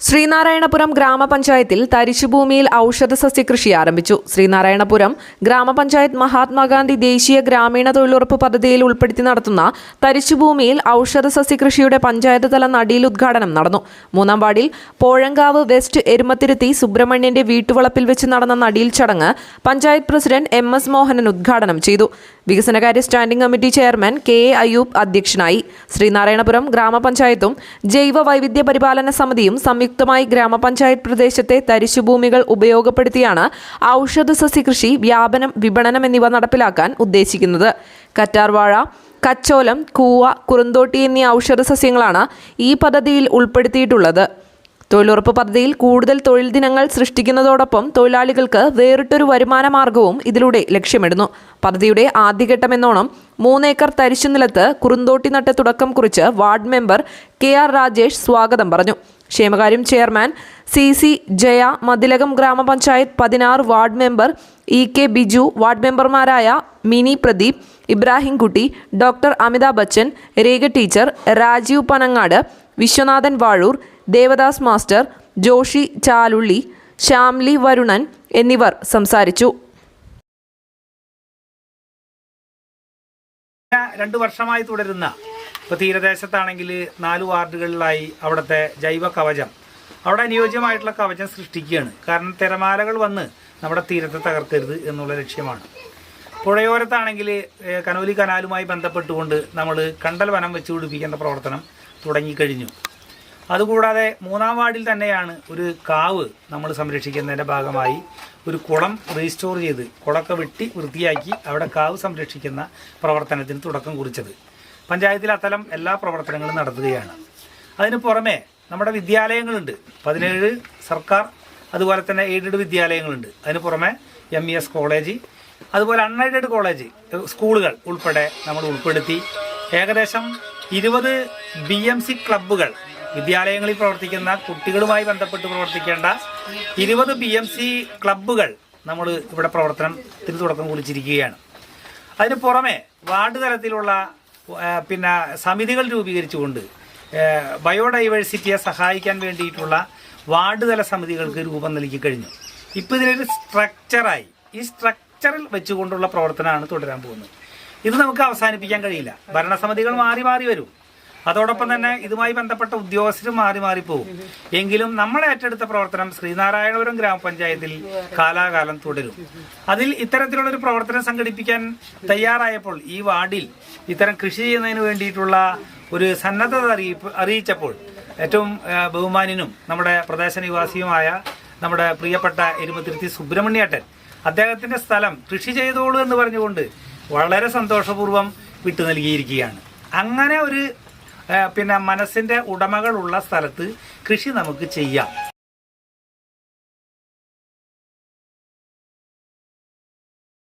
ശ്രീനാരായണപുരം ഗ്രാമപഞ്ചായത്തിൽ തരിശുഭൂമിയിൽ ഔഷധ സസ്യകൃഷി ആരംഭിച്ചു. ശ്രീനാരായണപുരം ഗ്രാമപഞ്ചായത്ത് മഹാത്മാഗാന്ധി ദേശീയ ഗ്രാമീണ തൊഴിലുറപ്പ് പദ്ധതിയിൽ ഉൾപ്പെടുത്തി നടത്തുന്ന തരിശുഭൂമിയിൽ ഔഷധ സസ്യകൃഷിയുടെ പഞ്ചായത്ത് തല നടിയിൽ ഉദ്ഘാടനം നടന്നു. മൂന്നാം വാർഡിൽ പോഴങ്കാവ് വെസ്റ്റ് എരുമത്തിരുത്തി സുബ്രഹ്മണ്യന്റെ വീട്ടുവളപ്പിൽ വെച്ച് നടന്ന നടിയിൽ ചടങ്ങ് panchayat president M S Mohanan ഉദ്ഘാടനം ചെയ്തു. വികസനകാര്യ standing committee chairman K A Ayyub അധ്യക്ഷനായി. ശ്രീനാരായണപുരം ഗ്രാമപഞ്ചായത്തും ജൈവ വൈവിധ്യ പരിപാലന സമിതിയും സംയുക്തമായി ഗ്രാമപഞ്ചായത്ത് പ്രദേശത്തെ തരിശുഭൂമികൾ ഉപയോഗപ്പെടുത്തിയാണ് ഔഷധ സസ്യകൃഷി വ്യാപനം വിപണനം എന്നിവ നടപ്പിലാക്കാൻ ഉദ്ദേശിക്കുന്നത്. കറ്റാർവാഴ കച്ചോലം കൂവ കുറുന്തോട്ടി എന്നീ ഔഷധ സസ്യങ്ങളാണ് ഈ പദ്ധതിയിൽ ഉൾപ്പെടുത്തിയിട്ടുള്ളത്. തൊഴിലുറപ്പ് പദ്ധതിയിൽ കൂടുതൽ തൊഴിൽ ദിനങ്ങൾ സൃഷ്ടിക്കുന്നതോടൊപ്പം തൊഴിലാളികൾക്ക് വേറിട്ടൊരു വരുമാന മാർഗവും ഇതിലൂടെ ലക്ഷ്യമിടുന്നു. പദ്ധതിയുടെ ആദ്യഘട്ടമെന്നോണം മൂന്നേക്കർ തരിശു നിലത്ത് കുറുന്തോട്ടി നട്ട് തുടക്കം കുറിച്ച് ward member K R Rajesh സ്വാഗതം പറഞ്ഞു. ക്ഷേമകാര്യം chairman C C Jaya Mathilakam ഗ്രാമപഞ്ചായത്ത് പതിനാറ് ward member E K Biju ward മെമ്പർമാരായ Mini Pradeep Ibrahimkutty doctor Amitabh Bachchan Rekha teacher Rajeev Panangad Viswanathan Vazhoor Devadas master Joshi Chalulli Shyamli Varunan എന്നിവർ സംസാരിച്ചു. രണ്ട് വർഷമായി തുടരുന്ന ഇപ്പോൾ തീരദേശത്താണെങ്കിൽ നാല് വാർഡുകളിലായി അവിടുത്തെ ജൈവ കവചം. അവിടെ അനുയോജ്യമായിട്ടുള്ള കവചം സൃഷ്ടിക്കുകയാണ്. കാരണം തിരമാലകൾ വന്ന് നമ്മുടെ തീരത്തെ തകർക്കരുത് എന്നുള്ള ലക്ഷ്യമാണ്. പുഴയോരത്താണെങ്കിൽ കനോലി കനാലുമായി ബന്ധപ്പെട്ടുകൊണ്ട് നമ്മൾ കണ്ടൽ വനം വെച്ച് പ്രവർത്തനം തുടങ്ങിക്കഴിഞ്ഞു. അതുകൂടാതെ മൂന്നാം വാർഡിൽ തന്നെയാണ് ഒരു കാവ് നമ്മൾ സംരക്ഷിക്കുന്നതിന്റെ ഭാഗമായി ഒരു കുളം റീസ്റ്റോർ ചെയ്ത് കുളമൊക്കെ വെട്ടി വൃത്തിയാക്കി അവിടെ കാവ് സംരക്ഷിക്കുന്ന പ്രവർത്തനത്തിന് തുടക്കം കുറിച്ചത്. പഞ്ചായത്തിൽ അത്തരം എല്ലാ പ്രവർത്തനങ്ങളും നടത്തുകയാണ്. അതിന് പുറമെ നമ്മുടെ വിദ്യാലയങ്ങളുണ്ട്. പതിനേഴ് സർക്കാർ അതുപോലെ തന്നെ എയ്ഡഡ് വിദ്യാലയങ്ങളുണ്ട്. അതിന് പുറമെ എം ഇ എസ് കോളേജ് അതുപോലെ അൺഎയ്ഡഡ് കോളേജ് സ്കൂളുകൾ ഉൾപ്പെടെ നമ്മൾ ഉൾപ്പെടുത്തി. ഏകദേശം ഇരുപത് ബി എം സി ക്ലബ്ബുകൾ വിദ്യാലയങ്ങളിൽ പ്രവർത്തിക്കുന്ന കുട്ടികളുമായി ബന്ധപ്പെട്ട് പ്രവർത്തിക്കേണ്ട ഇരുപത് ബി എം സി ക്ലബ്ബുകൾ നമ്മൾ ഇവിടെ പ്രവർത്തനത്തിന് തുടക്കം കുറിച്ചിരിക്കുകയാണ്. അതിന് പുറമെ വാർഡ് തലത്തിലുള്ള പിന്നെ സമിതികൾ രൂപീകരിച്ചുകൊണ്ട് ബയോഡൈവേഴ്സിറ്റിയെ സഹായിക്കാൻ വേണ്ടിയിട്ടുള്ള വാർഡ് തല സമിതികൾക്ക് രൂപം നൽകി കഴിഞ്ഞു. ഇപ്പോൾ ഇതിനൊരു സ്ട്രക്ചറായി ഈ സ്ട്രക്ചറിൽ വെച്ചുകൊണ്ടുള്ള പ്രവർത്തനമാണ് തുടരാൻ പോകുന്നത്. ഇത് നമുക്ക് അവസാനിപ്പിക്കാൻ കഴിയില്ല. ഭരണസമിതികൾ മാറി മാറി വരും. അതോടൊപ്പം തന്നെ ഇതുമായി ബന്ധപ്പെട്ട ഉദ്യോഗസ്ഥരും മാറി മാറി പോകും എങ്കിലും നമ്മൾ ഏറ്റെടുത്ത പ്രവർത്തനം ശ്രീനാരായണപുരം ഗ്രാമപഞ്ചായത്തിൽ കാലാകാലം തുടരും. അതിൽ ഇത്തരത്തിലുള്ള ഒരു പ്രവർത്തനം സംഘടിപ്പിക്കാൻ തയ്യാറായപ്പോൾ ഈ വാർഡിൽ ഇത്തരം കൃഷി ചെയ്യുന്നതിന് വേണ്ടിയിട്ടുള്ള ഒരു സന്നദ്ധത അറിയിപ്പ് അറിയിച്ചപ്പോൾ ഏറ്റവും ബഹുമാനിനും നമ്മുടെ പ്രദേശ നിവാസിയുമായ നമ്മുടെ പ്രിയപ്പെട്ട എരുമത്തിരുത്തി സുബ്രഹ്മണ്യേട്ടൻ അദ്ദേഹത്തിന്റെ സ്ഥലം കൃഷി ചെയ്തോളൂ എന്ന് പറഞ്ഞുകൊണ്ട് വളരെ സന്തോഷപൂർവം വിട്ടു നൽകിയിരിക്കുകയാണ്. അങ്ങനെ ഒരു പിന്നെ മനസ്സിന്റെ ഉടമകളുള്ള സ്ഥലത്ത് കൃഷി നമുക്ക് ചെയ്യാം.